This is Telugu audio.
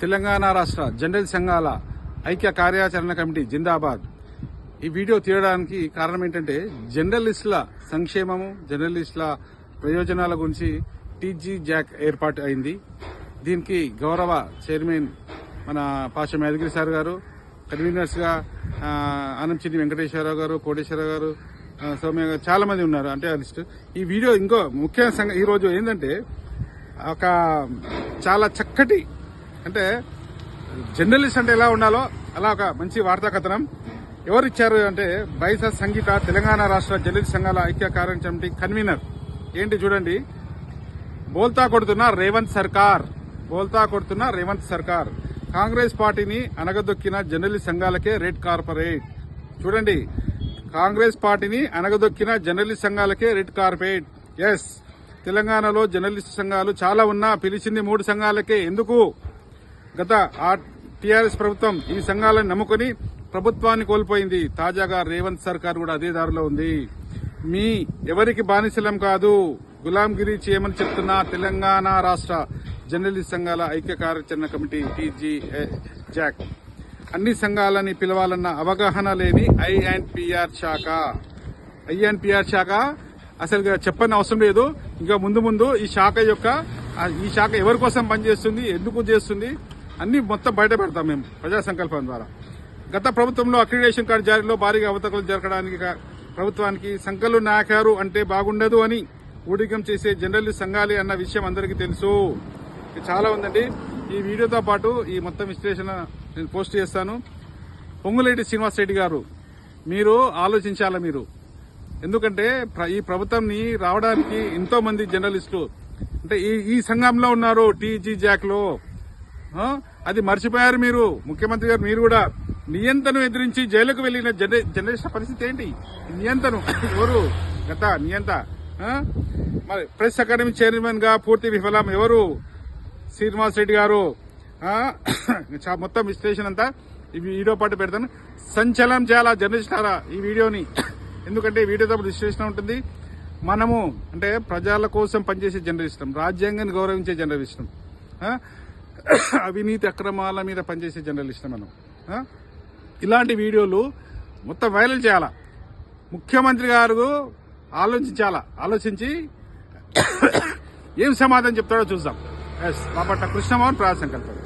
తెలంగాణ రాష్ట్ర జర్నలిస్ట్ సంఘాల ఐక్య కార్యాచరణ కమిటీ జిందాబాద్. ఈ వీడియో తీయడానికి కారణం ఏంటంటే జర్నలిస్టుల సంక్షేమము జర్నలిస్టుల ప్రయోజనాల గురించి టీజీ జాక్ ఏర్పాటు అయింది. దీనికి గౌరవ చైర్మన్ మన పాష యాదగిరి సార్ గారు కన్వీనర్స్గా ఆనంచిని వెంకటేశ్వరరావు గారు కోటేశ్వరరావు గారు సౌమ్య గారు చాలా మంది ఉన్నారు. అంటే ఆ లిస్ట్ ఈ వీడియో ఇంకో ముఖ్య సంఘ ఈరోజు ఏంటంటే ఒక చాలా చక్కటి అంటే జర్నలిస్ట్ అంటే ఎలా ఉండాలో అలా ఒక మంచి వార్తా కథనం ఎవరు ఇచ్చారు అంటే బైస సంగీత తెలంగాణ రాష్ట్ర జర్నలిస్ట్ సంఘాల ఐక్య కార్య కమిటీ కన్వీనర్. ఏంటి చూడండి. బోల్తా కొడుతున్న రేవంత్ సర్కార్. బోల్తా కొడుతున్న రేవంత్ సర్కార్. కాంగ్రెస్ పార్టీని అనగదొక్కిన జర్నలిస్ట్ సంఘాలకే రెడ్ కార్పొరేట్. చూడండి. కాంగ్రెస్ పార్టీని అనగదొక్కిన జర్నలిస్ట్ సంఘాలకే రెడ్ కార్పొరేట్. ఎస్. తెలంగాణలో జర్నలిస్ట్ సంఘాలు చాలా ఉన్నా పిలిచింది మూడు సంఘాలకే. ఎందుకు? గత ఆ టీఆర్ఎస్ ప్రభుత్వం ఈ సంఘాలను నమ్ముకుని ప్రభుత్వాన్ని కోల్పోయింది. తాజాగా రేవంత్ సర్కార్ కూడా అదే దారిలో ఉంది. మీ ఎవరికి బానిసలం కాదు. గులాంగిరి చేయమని చెప్తున్న తెలంగాణ రాష్ట్ర జర్నలిస్ట్ సంఘాల ఐక్య కార్యాచరణ కమిటీ టీజీ జాక్. అన్ని సంఘాలని పిలవాలన్న అవగాహన లేని ఐఎన్పిఆర్ శాఖ. ఐఎన్పిఆర్ శాఖ అసలు చెప్పని అవసరం లేదు. ఇంకా ముందు ముందు ఈ శాఖ యొక్క ఈ శాఖ ఎవరి కోసం పనిచేస్తుంది? ఎందుకు చేస్తుంది? అన్ని మొత్తం బయట పెడతాం మేము ప్రజా సంకల్పం ద్వారా. గత ప్రభుత్వంలో అక్రిడేషన్ కార్డు జారీలో భారీగా అవతకలు జరగడానికి ప్రభుత్వానికి సంకలు నాకారు అంటే బాగుండదు అని ఊడికం చేసే జర్నలిస్ట్ సంఘాలి అన్న విషయం అందరికీ తెలుసు. చాలా ఉందండి. ఈ వీడియోతో పాటు ఈ మొత్తం విశ్లేషణ నేను పోస్ట్ చేస్తాను. పొంగులేటి శ్రీనివాస్ రెడ్డి గారు మీరు ఆలోచించాలా మీరు? ఎందుకంటే ఈ ప్రభుత్వంని రావడానికి ఎంతో మంది జర్నలిస్టులు అంటే ఈ ఈ సంఘంలో ఉన్నారు టీజీ జాక్లో. అది మర్చిపోయారు మీరు. ముఖ్యమంత్రి గారు మీరు కూడా నియంత్రణ ఎదిరించి జైలుకు వెళ్ళిన జనరేషన్ పరిస్థితి ఏంటి? నియంత్రణ ఎవరు? గత నియంత. మరి ప్రెస్ అకాడమీ చైర్మన్గా పూర్తి విఫలం ఎవరు? శ్రీనివాస్ రెడ్డి గారు. మొత్తం విశ్లేషణ అంతా ఈ వీడియో పాటు పెడతాను. సంచలనం చేయాలా జర్నలిస్టారా ఈ వీడియోని? ఎందుకంటే వీడియోతో విశ్లేషణ ఉంటుంది. మనము అంటే ప్రజల కోసం పనిచేసే జర్నలిస్టం రాజ్యాంగాన్ని గౌరవించే జర్నలిస్టం. అవినీతి అక్రమాల మీద పనిచేసే జర్నలిస్ట్ మనం. ఇలాంటి వీడియోలు మొత్తం వైరల్ చేయాలా? ముఖ్యమంత్రి గారు ఆలోచించాలా? ఆలోచించి ఏం సమాధానం చెప్తాడో చూద్దాం. ఎస్ బాపట్ల కృష్ణమోహన్ ప్రాణ సంకల్పం.